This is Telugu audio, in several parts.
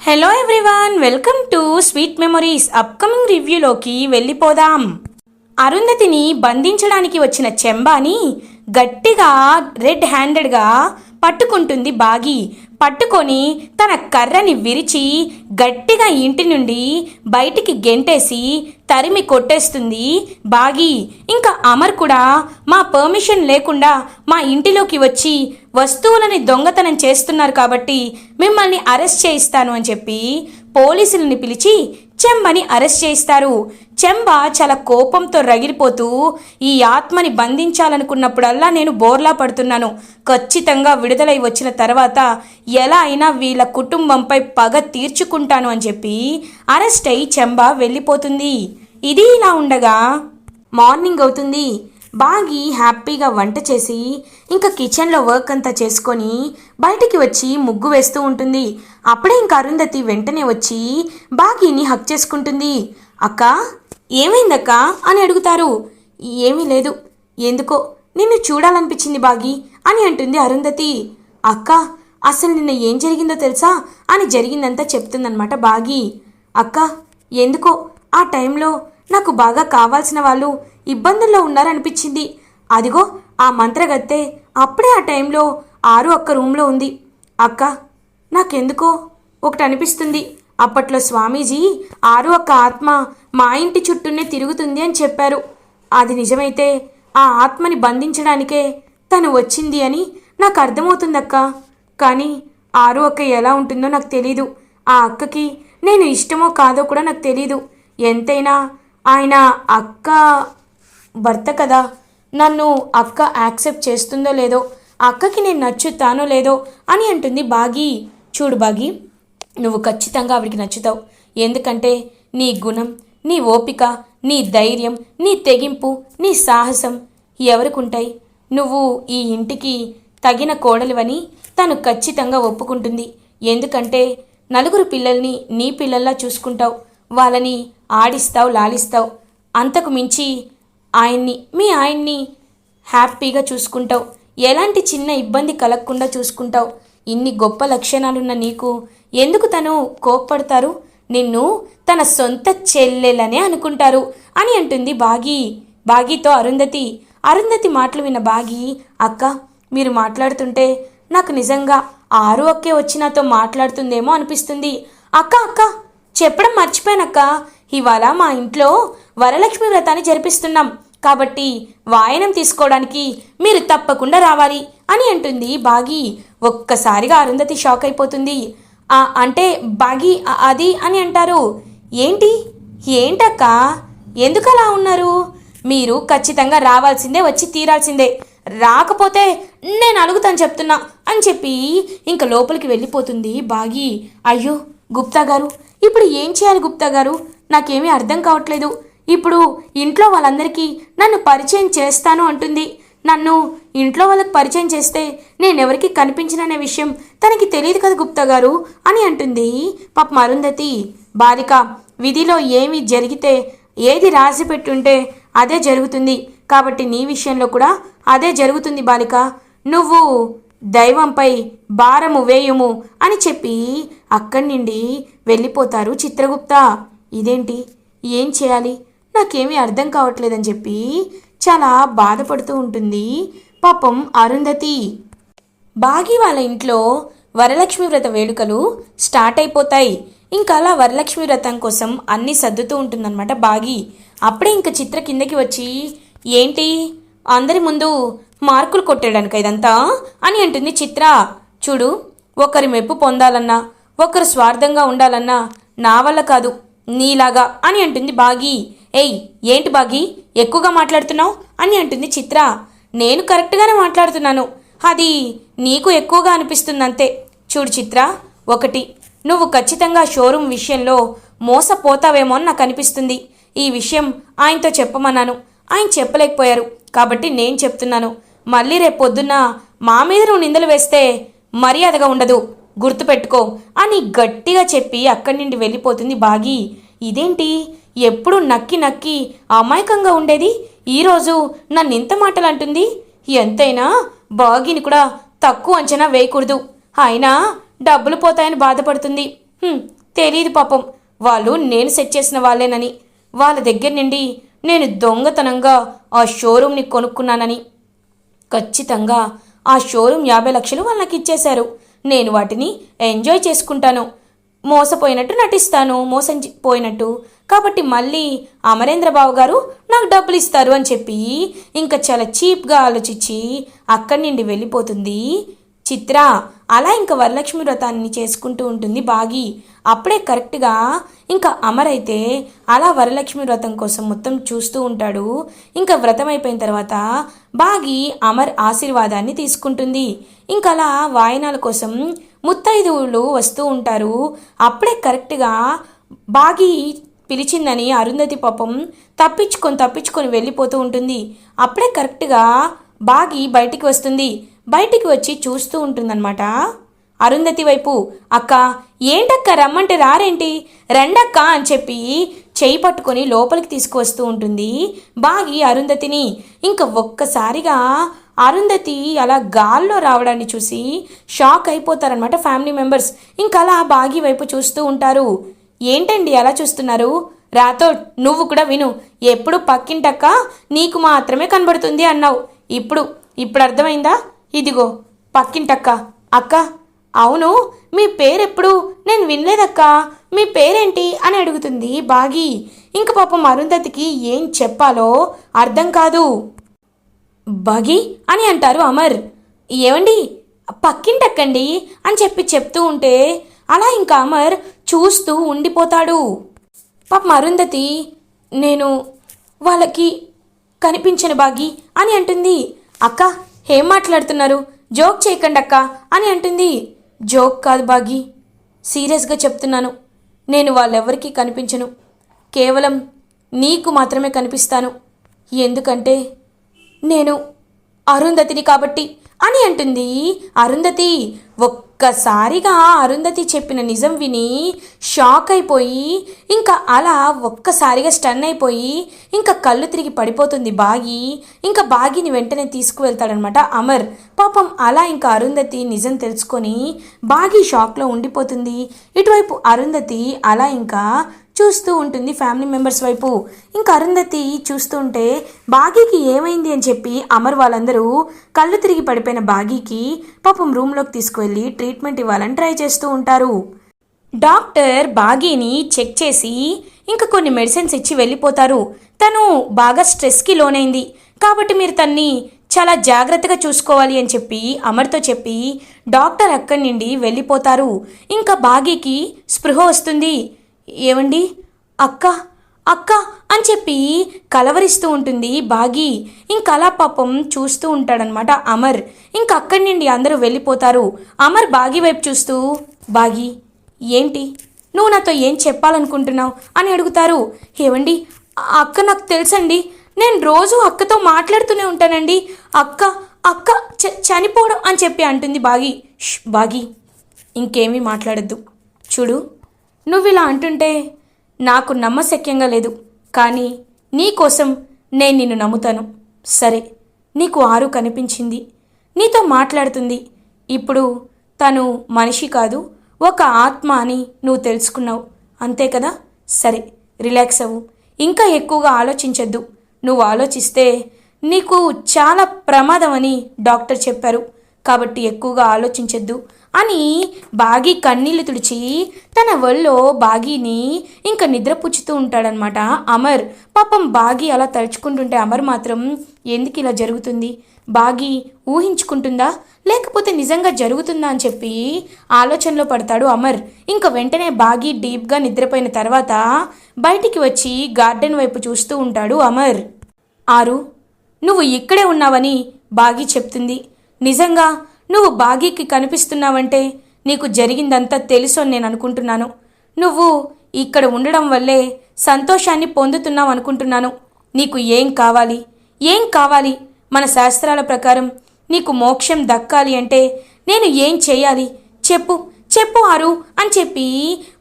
Hello everyone welcome to sweet memories upcoming రివ్యూలోకి వెళ్ళిపోదాం. అరుంధతిని బంధించడానికి వచ్చిన చెంబాని గట్టిగా రెడ్ హ్యాండెడ్గా పట్టుకుంటుంది బాగి. పట్టుకొని తన కర్రని విరిచి గట్టిగా ఇంటి నుండి బయటికి గెంటేసి తరిమి కొట్టేస్తుంది. బాగి ఇంకా అమర్ కూడా మా పర్మిషన్ లేకుండా మా ఇంటిలోకి వచ్చి వస్తువులని దొంగతనం చేస్తున్నారు కాబట్టి మిమ్మల్ని అరెస్ట్ చేయిస్తాను అని చెప్పి పోలీసులని పిలిచి చెంబని అరెస్ట్ చేస్తారు చెంబ చాలా కోపంతో రగిలిపోతూ ఈ ఆత్మని బంధించాలనుకున్నప్పుడల్లా నేను బోర్లా పడుతున్నాను. ఖచ్చితంగా విడుదలై వచ్చిన తర్వాత ఎలా అయినా వీళ్ళ కుటుంబంపై పగ తీర్చుకుంటాను అని చెప్పి అరెస్ట్ అయి చెంబ వెళ్ళిపోతుంది. ఇది ఇలా ఉండగా మార్నింగ్ అవుతుంది. బాగి హ్యాపీగా వంట చేసి ఇంకా కిచెన్లో వర్క్ అంతా చేసుకొని బయటికి వచ్చి ముగ్గు వేస్తూ ఉంటుంది. అప్పుడే ఇంకా అరుంధతి వెంటనే వచ్చి బాగిని హక్ చేసుకుంటుంది. అక్క ఏమైందక్క? అని అడుగుతారు. ఏమీ లేదు. ఎందుకో? నిన్ను చూడాలనిపించింది బాగి అని అంటుంది అరుంధతి. అక్క అసలు నిన్న ఏం జరిగిందో తెలుసా? అని జరిగిందంతా చెప్తుందనమాట బాగి. అక్క ఎందుకో? ఆ టైంలో నాకు బాగా కావాల్సిన వాళ్ళు ఇబ్బందుల్లో ఉన్నారనిపించింది. అదిగో ఆ మంత్రగత్తె అప్పుడే ఆ టైంలో ఆరు అక్క రూమ్లో ఉంది. అక్క నాకెందుకో? ఒకటి అనిపిస్తుంది అప్పట్లో స్వామీజీ ఆరు అక్క ఆత్మ మా ఇంటి చుట్టూనే తిరుగుతుంది అని చెప్పారు. అది నిజమైతే ఆ ఆత్మని బంధించడానికే తను వచ్చింది అని నాకు అర్థమవుతుందక్క. కానీ ఆరు అక్క ఎలా ఉంటుందో నాకు తెలీదు. ఆ అక్కకి నేను ఇష్టమో కాదో కూడా నాకు తెలీదు. ఎంతైనా ఆయన అక్క భర్త కదా? నన్ను అక్క యాక్సెప్ట్ చేస్తుందో లేదో అక్కకి నేను నచ్చుతానో లేదో అని అంటుంది బాగి. చూడు బాగి నువ్వు ఖచ్చితంగా ఆవిడికి నచ్చుతావు. ఎందుకంటే నీ గుణం నీ ఓపిక నీ ధైర్యం నీ తెగింపు నీ సాహసం ఎవరికుంటాయి? నువ్వు ఈ ఇంటికి తగిన కోడలివని తను ఖచ్చితంగా ఒప్పుకుంటుంది. ఎందుకంటే నలుగురు పిల్లల్ని నీ పిల్లల్లా చూసుకుంటావు. వాళ్ళని ఆడిస్తావు లాలిస్తావు. అంతకు మించి ఆయన్ని మీ ఆయన్ని హ్యాపీగా చూసుకుంటావు. ఎలాంటి చిన్న ఇబ్బంది కలగకుండా చూసుకుంటావు. ఇన్ని గొప్ప లక్షణాలున్న నీకు ఎందుకు తను కోప్పడతారు? నిన్ను తన సొంత చెల్లెలనే అనుకుంటారు అని అంటుంది బాగి. బాగితో అరుంధతి. అరుంధతి మాటలు విన్న బాగి అక్క మీరు మాట్లాడుతుంటే నాకు నిజంగా ఆరు ఒక్కే వచ్చి నాతో మాట్లాడుతుందేమో అనిపిస్తుంది. అక్క అక్క చెప్పడం మర్చిపోయానక్క. ఇవాళ మా ఇంట్లో వరలక్ష్మి వ్రతాన్ని జరిపిస్తున్నాం. కాబట్టి వాయనం తీసుకోవడానికి మీరు తప్పకుండా రావాలి అని అంటుంది బాగి. ఒక్కసారిగా అరుంధతి షాక్ అయిపోతుంది. "ఆ, అంటే బాగి అది అని అంటారు. ఏంటి? ఏంటక్క? ఎందుకు అలా ఉన్నారు? మీరు ఖచ్చితంగా రావాల్సిందే వచ్చి తీరాల్సిందే. రాకపోతే నేను అడుగుతాను చెప్తున్నా అని చెప్పి ఇంక లోపలికి వెళ్ళిపోతుంది బాగి. అయ్యో గుప్తా గారు ఇప్పుడు ఏం చేయాలి గుప్తా గారు? నాకేమీ అర్థం కావట్లేదు. ఇప్పుడు ఇంట్లో వాళ్ళందరికీ నన్ను పరిచయం చేస్తాను అంటుంది. నన్ను ఇంట్లో వాళ్ళకి పరిచయం చేస్తే నేనెవరికి కనిపించననే విషయం తనకి తెలియదు కదా గుప్తా గారు అని అంటుంది. పాప అరుంధతి బాలిక విధిలో ఏమి జరిగితే ఏది రాసి పెట్టుంటే అదే జరుగుతుంది. కాబట్టి నీ విషయంలో కూడా అదే జరుగుతుంది బాలిక. నువ్వు దైవంపై భారము వేయుము అని చెప్పి అక్కడి నుండి వెళ్ళిపోతారు చిత్రగుప్త. ఇదేంటి? ఏం చేయాలి? నాకేమీ అర్థం కావట్లేదని చెప్పి చాలా బాధపడుతూ ఉంటుంది పాపం అరుంధతి. బాగి వాళ్ళ ఇంట్లో వరలక్ష్మి వ్రత వేడుకలు స్టార్ట్ అయిపోతాయి. ఇంకా అలా వరలక్ష్మి వ్రతం కోసం అన్నీ సర్దుతూ ఉంటుందన్నమాట బాగి. అప్పుడే ఇంకా చిత్ర కిందకి వచ్చి ఏంటి? అందరి ముందు మార్కులు కొట్టేయడానికి ఇదంతా? అని అంటుంది చిత్ర. చూడు ఒకరి మెప్పు పొందాలన్నా ఒకరు స్వార్థంగా ఉండాలన్నా నా వల్ల కాదు నీలాగా అని అంటుంది బాగి. ఏయ్ ఏంటి బాగి? ఎక్కువగా మాట్లాడుతున్నావు? అని అంటుంది చిత్ర. నేను కరెక్ట్గానే మాట్లాడుతున్నాను. అది నీకు ఎక్కువగా అనిపిస్తుంది అంతే చూడు చిత్ర ఒకటి నువ్వు ఖచ్చితంగా షోరూమ్ విషయంలో మోసపోతావేమో అని నాకు అనిపిస్తుంది. ఈ విషయం ఆయనతో చెప్పమన్నాను. ఆయన చెప్పలేకపోయారు. కాబట్టి నేను చెప్తున్నాను. మళ్ళీ రేపు పొద్దున్న మా మీద నువ్వు నిందలు వేస్తే మర్యాదగా ఉండదు. గుర్తుపెట్టుకో అని గట్టిగా చెప్పి అక్కడి నుండి వెళ్ళిపోతుంది బాగి. ఇదేంటి? ఎప్పుడు నక్కి నక్కి అమాయకంగా ఉండేది? ఈరోజు నన్ను ఇంత మాటలు అంటుంది ఎంతైనా బాగిని కూడా తక్కువ అంచనా వేయకూడదు. అయినా డబ్బులు పోతాయని బాధపడుతుంది. తెలియదు తెలీదు పాపం. వాళ్ళు నేను సెట్ చేసిన వాళ్ళేనని. వాళ్ళ దగ్గర నుండి నేను దొంగతనంగా ఆ షోరూమ్ని కొనుక్కున్నానని. ఖచ్చితంగా. ఆ షోరూమ్ యాభై లక్షలు వాళ్ళకి ఇచ్చేశారు నేను వాటిని ఎంజాయ్ చేసుకుంటాను. మోసపోయినట్టు నటిస్తాను. మోసం పోయినట్టు. కాబట్టి మళ్ళీ అమరేంద్రబాబు గారు నాకు డబ్బులు ఇస్తారు అని చెప్పి ఇంకా చాలా చీప్గా ఆలోచించి అక్కడి నుండి వెళ్ళిపోతుంది. చిత్ర అలా ఇంకా వరలక్ష్మి వ్రతాన్ని చేసుకుంటూ ఉంటుంది బాగి. అప్పుడే కరెక్ట్గా ఇంకా అమర్ అయితే అలా వరలక్ష్మి వ్రతం కోసం మొత్తం చూస్తూ ఉంటాడు. ఇంకా వ్రతం అయిపోయిన తర్వాత బాగి అమర్ ఆశీర్వాదాన్ని తీసుకుంటుంది. ఇంకలా అలా వాయనాల కోసం ముత్తైదువులు వస్తూ ఉంటారు. అప్పుడే కరెక్ట్గా బాగి పిలిచిందని అరుంధతి పాపం తప్పించుకొని తప్పించుకొని వెళ్ళిపోతూ ఉంటుంది. అప్పుడే కరెక్ట్గా బాగి బయటికి వస్తుంది. బయటికి వచ్చి చూస్తూ ఉంటుందన్నమాట. అరుంధతి వైపు అక్క ఏంటక్క రమ్మంటే రారేంటి? రండక్క అని చెప్పి చేయి పట్టుకొని లోపలికి తీసుకువస్తూ ఉంటుంది. బాగి అరుంధతిని ఇంకా ఒక్కసారిగా అరుంధతి అలా గాల్లో రావడాన్ని చూసి షాక్ అయిపోతారనమాట ఫ్యామిలీ మెంబర్స్. ఇంకా అలా బాగి వైపు చూస్తూ ఉంటారు. ఏంటండి అలా చూస్తున్నారు? రాతో నువ్వు కూడా విను. ఎప్పుడు పక్కింటక్క నీకు మాత్రమే కనబడుతుంది అన్నావు. ఇప్పుడు ఇప్పుడు అర్థమైందా? ఇదిగో పక్కింటక్క. అక్క అవును మీ పేరెప్పుడు? నేను వినలేదక్కా. మీ పేరేంటి? అని అడుగుతుంది బాగి. ఇంక పాపం అరుంధతికి ఏం చెప్పాలో అర్థం కాదు. బాగి అని అంటారు అమర్. ఏమండి పక్కింటక్కండి అని చెప్పి చెప్తూ ఉంటే అలా ఇంకా అమర్ చూస్తూ ఉండిపోతాడు. పాపం అరుంధతి నేను వాళ్ళకి కనిపించను బాగి అని అంటుంది. అక్క ఏం మాట్లాడుతున్నారు? జోక్ చేయకండి అక్క అని అంటుంది. జోక్ కాదు బాగి. సీరియస్గా చెప్తున్నాను. నేను వాళ్ళెవరికీ కనిపించను. కేవలం నీకు మాత్రమే కనిపిస్తాను. ఎందుకంటే నేను అరుంధతిని కాబట్టి అని అంటుంది. అరుంధతి ఒక్కసారిగా అరుంధతి చెప్పిన నిజం విని షాక్ అయిపోయి ఇంకా అలా ఒక్కసారిగా స్టన్ అయిపోయి ఇంకా కళ్ళు తిరిగి పడిపోతుంది బాగి. ఇంకా బాగిని వెంటనే తీసుకువెళ్తాడనమాట అమర్. పాపం అలా ఇంకా అరుంధతి నిజం తెలుసుకొని బాగి షాక్లో ఉండిపోతుంది. ఇటువైపు అరుంధతి అలా ఇంకా చూస్తూ ఉంటుంది ఫ్యామిలీ మెంబర్స్ వైపు. ఇంకా అరుంధతి చూస్తూ ఉంటే బాగీకి ఏమైంది? అని చెప్పి అమర్ వాళ్ళందరూ కళ్ళు తిరిగి పడిపోయిన బాగీకి పాపం రూమ్లోకి తీసుకువెళ్ళి ట్రీట్మెంట్ ఇవ్వాలని ట్రై చేస్తూ ఉంటారు. డాక్టర్ బాగీని చెక్ చేసి ఇంకా కొన్ని మెడిసిన్స్ ఇచ్చి వెళ్ళిపోతారు. తను బాగా స్ట్రెస్కి లోనైంది. కాబట్టి మీరు తన్ని చాలా జాగ్రత్తగా చూసుకోవాలి అని చెప్పి అమర్తో చెప్పి డాక్టర్ అక్కడి నుండి వెళ్ళిపోతారు. ఇంకా బాగీకి స్పృహ వస్తుంది. ఏమండి అక్క అక్క అని చెప్పి కలవరిస్తూ ఉంటుంది బాగి. ఇంకా అలా పాపం చూస్తూ ఉంటాడనమాట అమర్. ఇంక అక్కడి నుండి అందరూ వెళ్ళిపోతారు. అమర్ బాగి వైపు చూస్తూ బాగి ఏంటి? నువ్వు నాతో ఏం చెప్పాలనుకుంటున్నావు? అని అడుగుతారు. ఏవండి? అక్క నాకు తెలుసండి. నేను రోజు అక్కతో మాట్లాడుతూనే ఉంటానండి. అక్క అక్క చ చనిపోవడం అని చెప్పి అంటుంది బాగి. బాగి ఇంకేమీ మాట్లాడద్దు. చూడు నువ్వు ఇలా అంటుంటే నాకు నమ్మశక్యంగా లేదు. కానీ నీకోసం నేను నిన్ను నమ్ముతాను. సరే నీకు ఆరు కనిపించింది. నీతో మాట్లాడుతుంది. ఇప్పుడు తను మనిషి కాదు ఒక ఆత్మ అని నువ్వు తెలుసుకున్నావు. అంతే కదా? సరే రిలాక్స్ అవ్వు. ఇంకా ఎక్కువగా ఆలోచించద్దు. నువ్వు ఆలోచిస్తే నీకు చాలా ప్రమాదం అని డాక్టర్ చెప్పారు. కాబట్టి ఎక్కువగా ఆలోచించద్దు. అని బాగి కన్నీళ్ళు తుడిచి తన ఒళ్ళో బాగీని ఇంకా నిద్రపుచ్చుతూ ఉంటాడనమాట అమర్ పాపం బాగి అలా తలుచుకుంటుంటే అమర్ మాత్రం ఎందుకు ఇలా జరుగుతుంది? బాగి ఊహించుకుంటుందా? లేకపోతే నిజంగా జరుగుతుందా అని చెప్పి ఆలోచనలో పడతాడు అమర్. ఇంకా వెంటనే బాగి డీప్గా నిద్రపోయిన తర్వాత బయటికి వచ్చి గార్డెన్ వైపు చూస్తూ ఉంటాడు అమర్. ఆరు నువ్వు ఇక్కడే ఉన్నావని బాగి చెప్తుంది. నిజంగా నువ్వు బాగీకి కనిపిస్తున్నావంటే నీకు జరిగిందంతా తెలుసు అని నేను అనుకుంటున్నాను. నువ్వు ఇక్కడ ఉండడం వల్లే సంతోషాన్ని పొందుతున్నావు అనుకుంటున్నాను. నీకు ఏం కావాలి? ఏం కావాలి? మన శాస్త్రాల ప్రకారం నీకు మోక్షం దక్కాలి అంటే నేను ఏం చేయాలి? చెప్పు చెప్పు ఆరు అని చెప్పి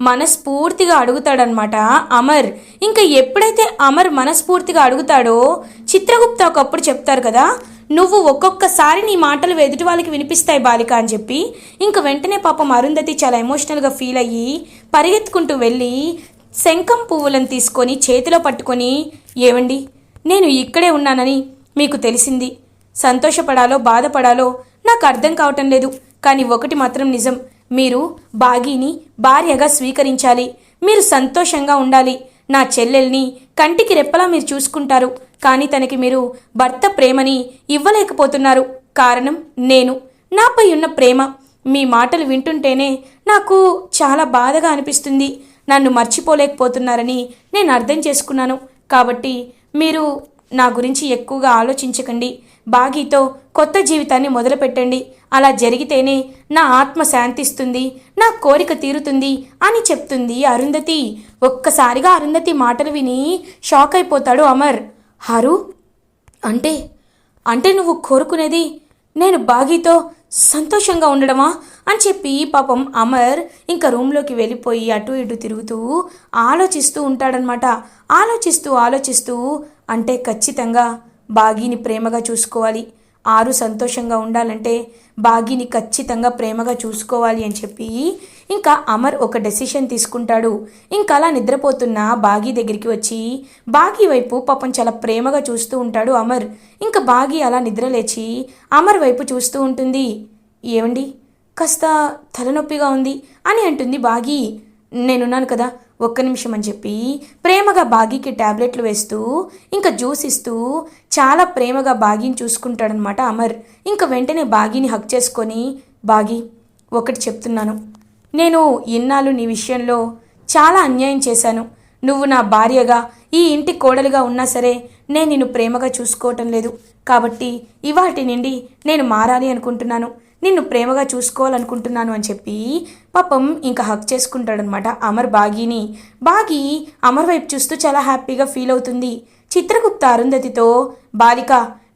మనస్ఫూర్తిగా అడుగుతాడనమాట అమర్. ఇంకా ఎప్పుడైతే అమర్ మనస్ఫూర్తిగా అడుగుతాడో చిత్రగుప్త ఒకప్పుడు చెప్తారు కదా నువ్వు ఒక్కొక్కసారి నీ మాటలు ఎదుటి వాళ్ళకి వినిపిస్తాయి బాలిక అని చెప్పి ఇంక వెంటనే పాపం అరుంధతి చాలా ఎమోషనల్గా ఫీల్ అయ్యి పరిగెత్తుకుంటూ వెళ్ళి శంఖం పువ్వులను తీసుకొని చేతిలో పట్టుకొని ఏవండి నేను ఇక్కడే ఉన్నానని మీకు తెలిసింది. సంతోషపడాలో బాధపడాలో నాకు అర్థం కావటం లేదు. కానీ ఒకటి మాత్రం నిజం. మీరు బాగీని భార్యగా స్వీకరించాలి. మీరు సంతోషంగా ఉండాలి. నా చెల్లెల్ని కంటికి రెప్పలా మీరు చూసుకుంటారు. కానీ తనకి మీరు భర్త ప్రేమని ఇవ్వలేకపోతున్నారు. కారణం నేను. నాపై ఉన్న ప్రేమ. మీ మాటలు వింటుంటేనే నాకు చాలా బాధగా అనిపిస్తుంది. నన్ను మర్చిపోలేకపోతున్నారని నేను అర్థం చేసుకున్నాను. కాబట్టి మీరు నా గురించి ఎక్కువగా ఆలోచించకండి. బాగీతో కొత్త జీవితాన్ని మొదలుపెట్టండి. అలా జరిగితేనే నా ఆత్మ శాంతిస్తుంది నా కోరిక తీరుతుంది అని చెప్తుంది అరుంధతి. ఒక్కసారిగా అరుంధతి మాటలు విని షాక్ అయిపోతాడు అమర్. హరు అంటే అంటే నువ్వు కోరుకునేది నేను బాగీతో సంతోషంగా ఉండడమా? అని చెప్పి పాపం అమర్ ఇంకా రూమ్లోకి వెళ్ళిపోయి అటు ఇటు తిరుగుతూ ఆలోచిస్తూ ఉంటాడనమాట ఆలోచిస్తూ ఆలోచిస్తూ అంటే ఖచ్చితంగా బాగీని ప్రేమగా చూసుకోవాలి. ఆరు సంతోషంగా ఉండాలంటే బాగీని ఖచ్చితంగా ప్రేమగా చూసుకోవాలి అని చెప్పి ఇంకా అమర్ ఒక డెసిషన్ తీసుకుంటాడు. ఇంకా అలా నిద్రపోతున్న బాగీ దగ్గరికి వచ్చి బాగీ వైపు పాపం చాలా ప్రేమగా చూస్తూ ఉంటాడు అమర్. ఇంకా బాగీ అలా నిద్రలేచి అమర్ వైపు చూస్తూ ఉంటుంది. ఏమండి కాస్త తలనొప్పిగా ఉంది అని అంటుంది బాగీ. నేనున్నాను కదా. ఒక్క నిమిషం అని చెప్పి ప్రేమగా బాగీకి ట్యాబ్లెట్లు వేస్తూ ఇంకా జ్యూస్ ఇస్తూ చాలా ప్రేమగా బాగీని చూసుకుంటాడనమాట అమర్. ఇంకా వెంటనే బాగీని హక్ చేసుకొని బాగీ ఒకటి చెప్తున్నాను. నేను ఇన్నాళ్ళు నీ విషయంలో చాలా అన్యాయం చేశాను. నువ్వు నా భార్యగా ఈ ఇంటి కోడలుగా ఉన్నా సరే నేను నిన్ను ప్రేమగా చూసుకోవటం లేదు. కాబట్టి ఇవాటి నుండి నేను మారాలి అనుకుంటున్నాను. నిన్ను ప్రేమగా చూసుకోవాలనుకుంటున్నాను అని చెప్పి పాపం ఇంకా హక్ చేసుకుంటాడనమాట అమర్ బాగీని. బాగి అమర్ వైపు చూస్తూ చాలా హ్యాపీగా ఫీల్ అవుతుంది. చిత్రగుప్త అరుంధతితో బాలిక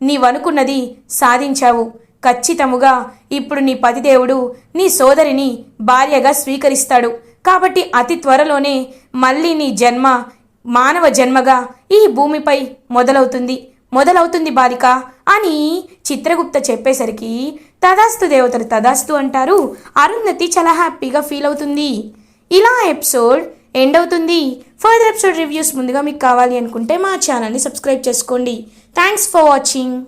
నీవనుకున్నది సాధించావు. ఖచ్చితముగా ఇప్పుడు నీ పతిదేవుడు నీ సోదరిని భార్యగా స్వీకరిస్తాడు. కాబట్టి అతి త్వరలోనే మళ్ళీ నీ జన్మ మానవ జన్మగా ఈ భూమిపై మొదలవుతుంది. మొదలవుతుంది బాలిక అని చిత్రగుప్త చెప్పేసరికి తదాస్తు దేవతలు తదాస్తు అంటారు. అరుంధతి చాలా హ్యాపీగా ఫీల్ అవుతుంది. ఇలా ఎపిసోడ్ ఎండ్ అవుతుంది. ఫర్దర్ ఎపిసోడ్ రివ్యూస్ ముందుగా మీకు కావాలి అనుకుంటే మా ఛానల్ని సబ్స్క్రైబ్ చేసుకోండి. Thanks for watching.